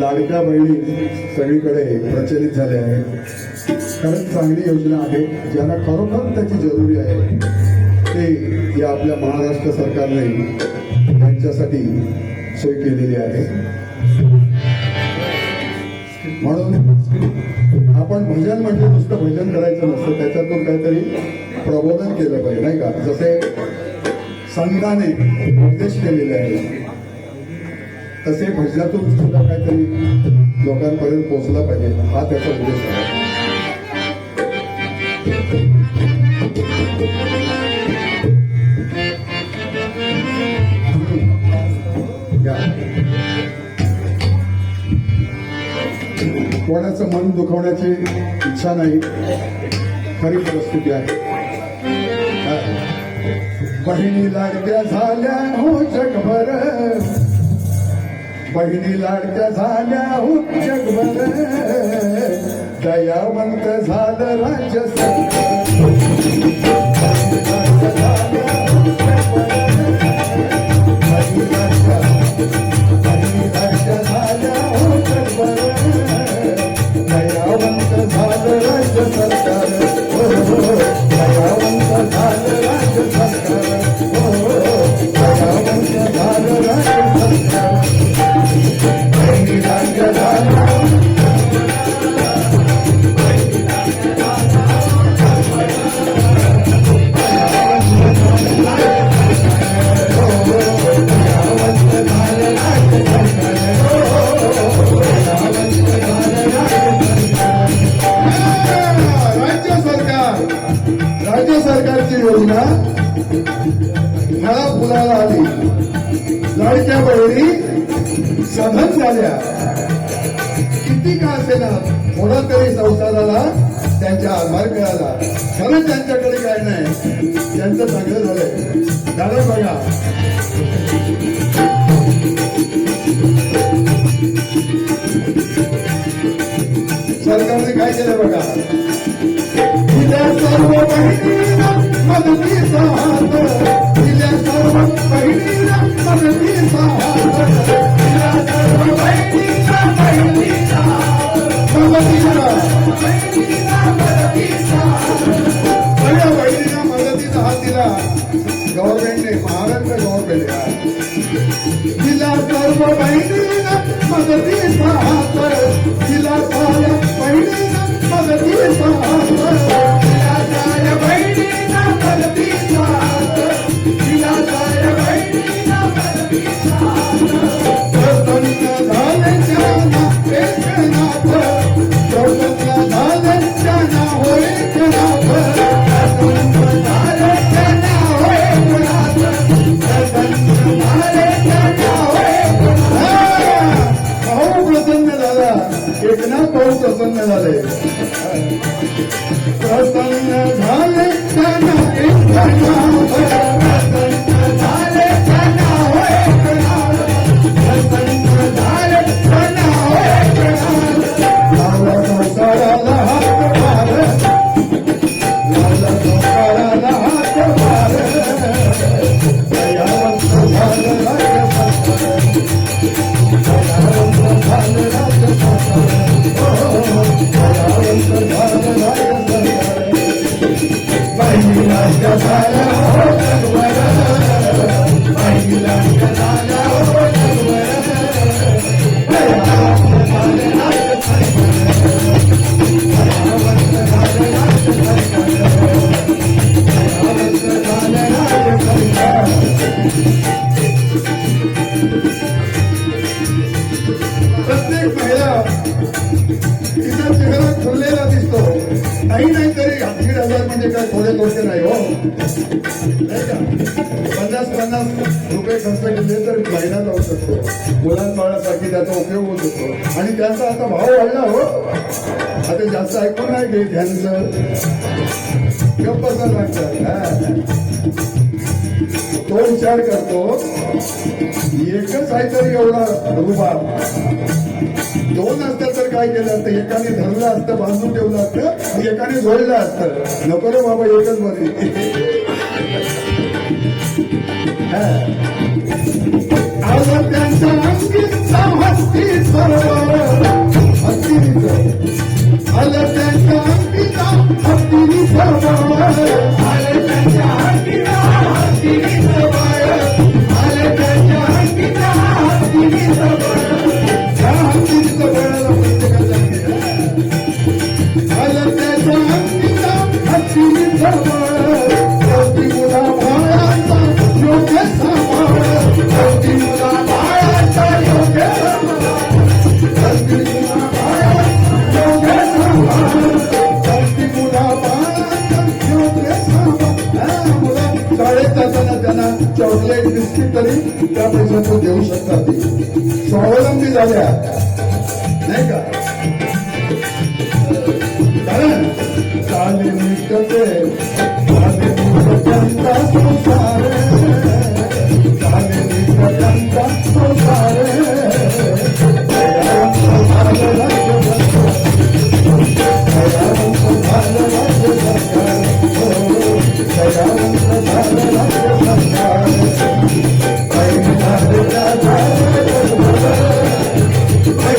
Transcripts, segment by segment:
लाडक्या बहिणी सगळीकडे प्रचलित झाल्या आहेत. कारण चांगली योजना आहे ज्यांना खरोखर त्याची जरुरी आहे. ते या आपल्या महाराष्ट्र सरकारने त्यांच्यासाठी सोय केलेली आहे. म्हणून आपण भजन म्हणजे नुसतं भजन करायचं नसतं त्याच्यातून काहीतरी प्रबोधन केलं पाहिजे नाही का? जसे संघाने निर्देश केलेले आहे तसे भजनातून सुद्धा काहीतरी लोकांपर्यंत पोहोचला पाहिजे. हा त्याचा उद्देश आहे. कोणाचं मन दुखवण्याची इच्छा नाही. खरी परिस्थिती आहे. बहिणी लाडक्या झाल्या हो जगभर. बहिणी लाडक्या झाल्या हो जगभर दयावंत झालं राज्य सरकार. लाडक्या बहिणी सधन झाल्या. किती का असेना थोडा तरी संसाराला त्यांच्या आभार मिळाला. खरंच त्यांच्याकडे काय नाही त्यांचं चांगलं झालंय. झालं बघा. सरकारने काय केलं बघा? दिल्या सर्व गव्हर्नमेंटने महाराष्ट्र गव्हर्नमेंट एकनाथ भाऊ प्रसन्न झाले. प्रसन्न झाले. बहिणी राज्य तिचा चेहरा खुललेला दिसतो. काही नाही तरी दीड हजार म्हणजे काय थोडे थोडे नाही हो. पन्नास पन्नास रुपये खर्च केले तर महिना जाऊ शकतो. मुलांबाळासाठी त्याचा उपयोग होऊ शकतो. आणि त्याचा आता भाव वाढला हो. आता जास्त ऐकून नाही घे ध्यानचं गप्प बसा लागतात तो विचार करतो एकच आहे तरी एवढा रुबाब. दोन असतं तर काय केलं असतं? एकाने धरलं असतं बांधून ठेवलं असतं आणि एकाने जोडलं असतं. नको रे बाबा एकच मध्ये. आलं त्यांच्या इच्छा एक तरी त्या पैशातून देऊ शकतात स्वावलंबी झाल्या. नाही का? कारण चाले मिटते चाले मिटते संसार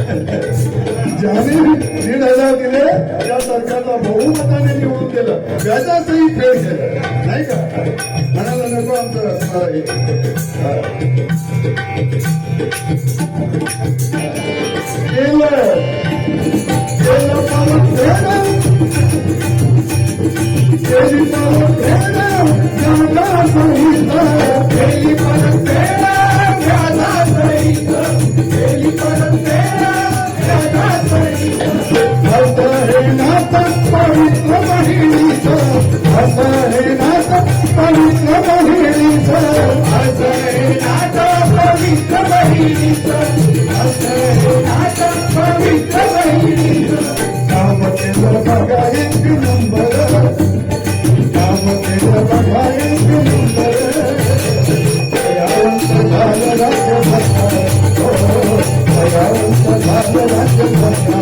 ज्याने दीड हजार दिले त्या सरकारला बहुमताने निवडून दिलं. व्याजाचंही फेड केलं. नाही का? म्हणायला नको आमचं असणार भयानक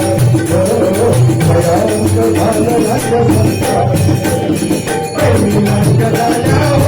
भयानक भयानक